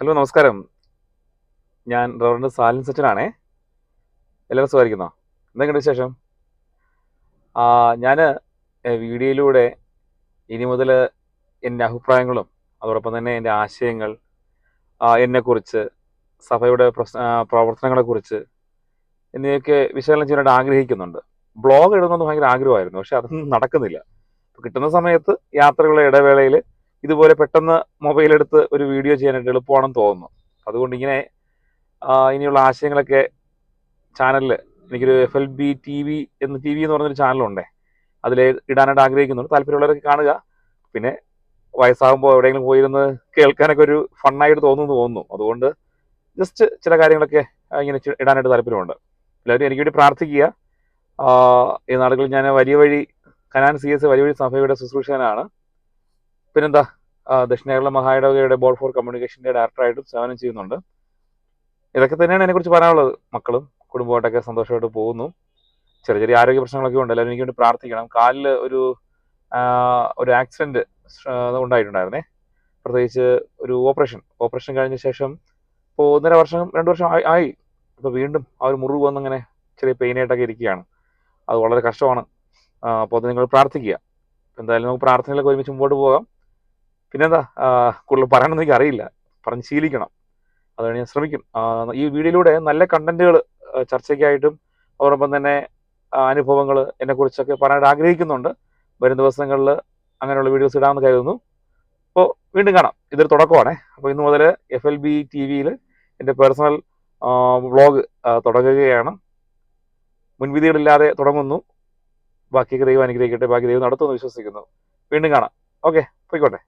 Hello നമസ്കാരം. ഞാൻ reverend സാലിൻ സച്ചനാണേ എല്ലാവരും സുഖമായിരിക്കുന്നോ? കണ്ട വിശേഷം? ഞാൻ വീഡിയോയിലൂടെ ഇനി മുതൽ എന്റെ അഭിപ്രായങ്ങളും അതോടൊപ്പം തന്നെ എന്റെ ആശയങ്ങൾ എന്നെക്കുറിച്ച് സഭയുടെ പ്രശ്ന പ്രവർത്തനങ്ങളെക്കുറിച്ച് എന്നിവയൊക്കെ വിശകലനം ചെയ്യാനായിട്ട് ആഗ്രഹിക്കുന്നുണ്ട്. ബ്ലോഗ് ഇടുന്നത് ഭയങ്കര ആഗ്രഹമായിരുന്നു പക്ഷെ അതൊന്നും നടക്കുന്നില്ല. കിട്ടുന്ന സമയത്ത് യാത്രകളുടെ ഇടവേളയിൽ ഇതുപോലെ പെട്ടെന്ന് മൊബൈൽ എടുത്ത് ഒരു വീഡിയോ ചെയ്യാനായിട്ട് എളുപ്പമാണെന്ന് തോന്നുന്നു. അതുകൊണ്ട് ഇങ്ങനെ ഇനിയുള്ള ആശയങ്ങളൊക്കെ ചാനലിൽ എനിക്കൊരു F L B T V എന്ന് ടി വി എന്ന് പറഞ്ഞൊരു ചാനലുണ്ടേ അതിൽ ഇടാനായിട്ട് ആഗ്രഹിക്കുന്നുണ്ട്. താല്പര്യമുള്ളവരൊക്കെ കാണുക. പിന്നെ വയസ്സാകുമ്പോൾ എവിടെയെങ്കിലും പോയിരുന്ന് കേൾക്കാനൊക്കെ ഒരു ഫണ്ണായിട്ട് തോന്നുന്നു തോന്നുന്നു. അതുകൊണ്ട് ജസ്റ്റ് ചില കാര്യങ്ങളൊക്കെ ഇങ്ങനെ ഇടാനായിട്ട് താല്പര്യമുണ്ട്. എല്ലാവരും എനിക്ക് വേണ്ടി പ്രാർത്ഥിക്കുക. ഈ നാളുകളിൽ ഞാൻ വലിയ വഴി കനാൻ സി എസ് വലിയ വഴി സഭയുടെ ശുശ്രൂഷകനാണ്. പിന്നെന്താ? ദക്ഷിണ കേരള ബോർഡ് ഫോർ കമ്മ്യൂണിക്കേഷന്റെ ഡയറക്ടറായിട്ടും സേവനം ചെയ്യുന്നുണ്ട്. ഇതൊക്കെ തന്നെയാണ് എന്നെക്കുറിച്ച് പറയാനുള്ളത്. മക്കളും കുടുംബമായിട്ടൊക്കെ സന്തോഷമായിട്ട് പോകുന്നു. ചെറിയ ചെറിയ ആരോഗ്യ പ്രശ്നങ്ങളൊക്കെ ഉണ്ട്. എല്ലാവരും എനിക്ക് വേണ്ടി പ്രാർത്ഥിക്കണം. കാലിൽ ഒരു ഒരു ആക്സിഡന്റ് ഉണ്ടായിട്ടുണ്ടായിരുന്നേ. പ്രത്യേകിച്ച് ഒരു ഓപ്പറേഷൻ ഓപ്പറേഷൻ കഴിഞ്ഞ ശേഷം ഇപ്പോൾ ഒന്നര വർഷം രണ്ട് വർഷം ആയി. ഇപ്പോൾ വീണ്ടും ആ ഒരു മുറിവ് വന്നിങ്ങനെ ചെറിയ പെയിനായിട്ടൊക്കെ ഇരിക്കുകയാണ്. അത് വളരെ കഷ്ടമാണ്. അപ്പോൾ അത് നിങ്ങൾ പ്രാർത്ഥിക്കുക. എന്തായാലും നമുക്ക് പ്രാർത്ഥനയിലൊക്കെ ഒരുമിച്ച് മുമ്പോട്ട് പോകാം. പിന്നെന്താ കൂടുതൽ പറയാനൊന്നും എനിക്ക് അറിയില്ല പറഞ്ഞ് ശീലിക്കണം. അതുകൊണ്ട് ഞാൻ ശ്രമിക്കും. ഈ വീഡിയോയിലൂടെ നല്ല കണ്ടന്റുകൾ ചർച്ചയ്ക്കായിട്ടും അതോടൊപ്പം തന്നെ അനുഭവങ്ങൾ എന്നെക്കുറിച്ചൊക്കെ പറയാനായിട്ട് ആഗ്രഹിക്കുന്നുണ്ട്. വരും ദിവസങ്ങളിൽ അങ്ങനെയുള്ള വീഡിയോസ് ഇടാമെന്ന് കരുതുന്നു. അപ്പോൾ വീണ്ടും കാണാം. ഇതൊരു തുടക്കമാണേ. അപ്പോൾ ഇന്ന് മുതൽ എഫ് എൽ ബി ടി വിയിൽ എന്റെ പേഴ്സണൽ വ്ളോഗ് തുടങ്ങുകയാണ്. മുൻവിധികളില്ലാതെ തുടങ്ങുന്നു. ബാക്കിയൊക്കെ ദൈവം അനുഗ്രഹിക്കട്ടെ. ബാക്കി ദൈവം നടത്തുമെന്ന് വിശ്വസിക്കുന്നു. വീണ്ടും കാണാം. ഓക്കെ പോയിക്കോട്ടെ.